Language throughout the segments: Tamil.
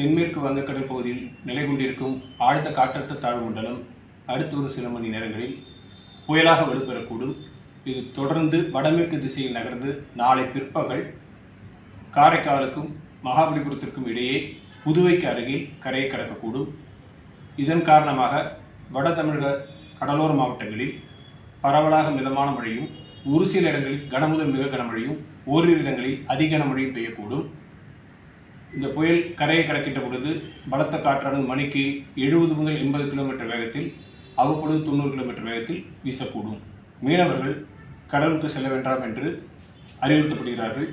தென்மேற்கு வங்கக்கடல் பகுதியில் நிலை கொண்டிருக்கும் ஆழ்ந்த காற்றழுத்த தாழ்வு மண்டலம் அடுத்து ஒரு சில மணி நேரங்களில் புயலாக வலுப்பெறக்கூடும். இது தொடர்ந்து வடமேற்கு திசையில் நகர்ந்து நாளை பிற்பகல் காரைக்காலுக்கும் மகாபலிபுரத்திற்கும் இடையே புதுவைக்கு அருகில் கரையை கடக்கக்கூடும். இதன் காரணமாக வட தமிழக கடலோர மாவட்டங்களில் பரவலாக மிதமான மழையும் ஒரு சில இடங்களில் கனமுதல் மிக கனமழையும் ஓரிரு இடங்களில் அதிக கனமழையும் பெய்யக்கூடும். இந்த புயல் கரையை கடக்கிட்ட பொழுது பலத்த காற்றானது மணிக்கு எழுபது முதல் எண்பது கிலோமீட்டர் வேகத்தில் அவ்வப்பொழுது தொண்ணூறு கிலோமீட்டர் வேகத்தில் வீசக்கூடும். மீனவர்கள் கடலுக்கு செல்ல வேண்டாம் என்று அறிவுறுத்தப்படுகிறார்கள்.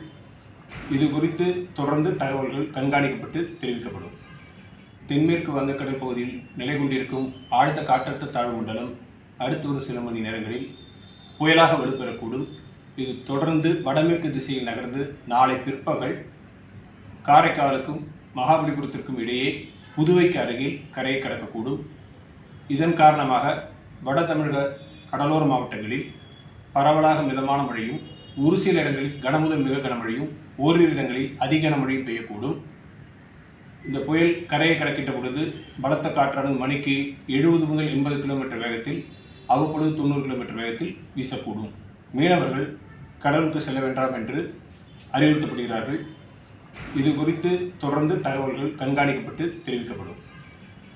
இது குறித்து தொடர்ந்து தகவல்கள் கண்காணிக்கப்பட்டு தெரிவிக்கப்படும். தென்மேற்கு வங்கக்கடல் பகுதியில் நிலை கொண்டிருக்கும் ஆழ்ந்த காற்றழுத்த தாழ்வு மண்டலம் அடுத்து வரும் சில மணி நேரங்களில் புயலாக வலுப்பெறக்கூடும். இது தொடர்ந்து வடமேற்கு திசையில் நகர்ந்து நாளை பிற்பகல் காரைக்காலுக்கும் மகாபலிபுரத்திற்கும் இடையே புதுவைக்கு அருகில் கரையை கடக்கக்கூடும். இதன் காரணமாக வட தமிழக கடலோர மாவட்டங்களில் பரவலாக மிதமான மழையும் ஒரு சில இடங்களில் கனமுதல் மிக கனமழையும் ஓரிரு இடங்களில் அதிக கனமழையும் பெய்யக்கூடும். இந்த புயல் கரையை கடக்கின்ற பொழுது பலத்த காற்றானது மணிக்கு எழுபது முதல் எண்பது கிலோமீட்டர் வேகத்தில் அவ்வப்பொழுது தொண்ணூறு கிலோமீட்டர் வேகத்தில் வீசக்கூடும். மீனவர்கள் கடலுக்கு செல்ல வேண்டாம் என்று அறிவுறுத்தப்படுகிறார்கள். இது குறித்து தொடர்ந்து தகவல்கள் கண்காணிக்கப்பட்டு தெரிவிக்கப்படும்.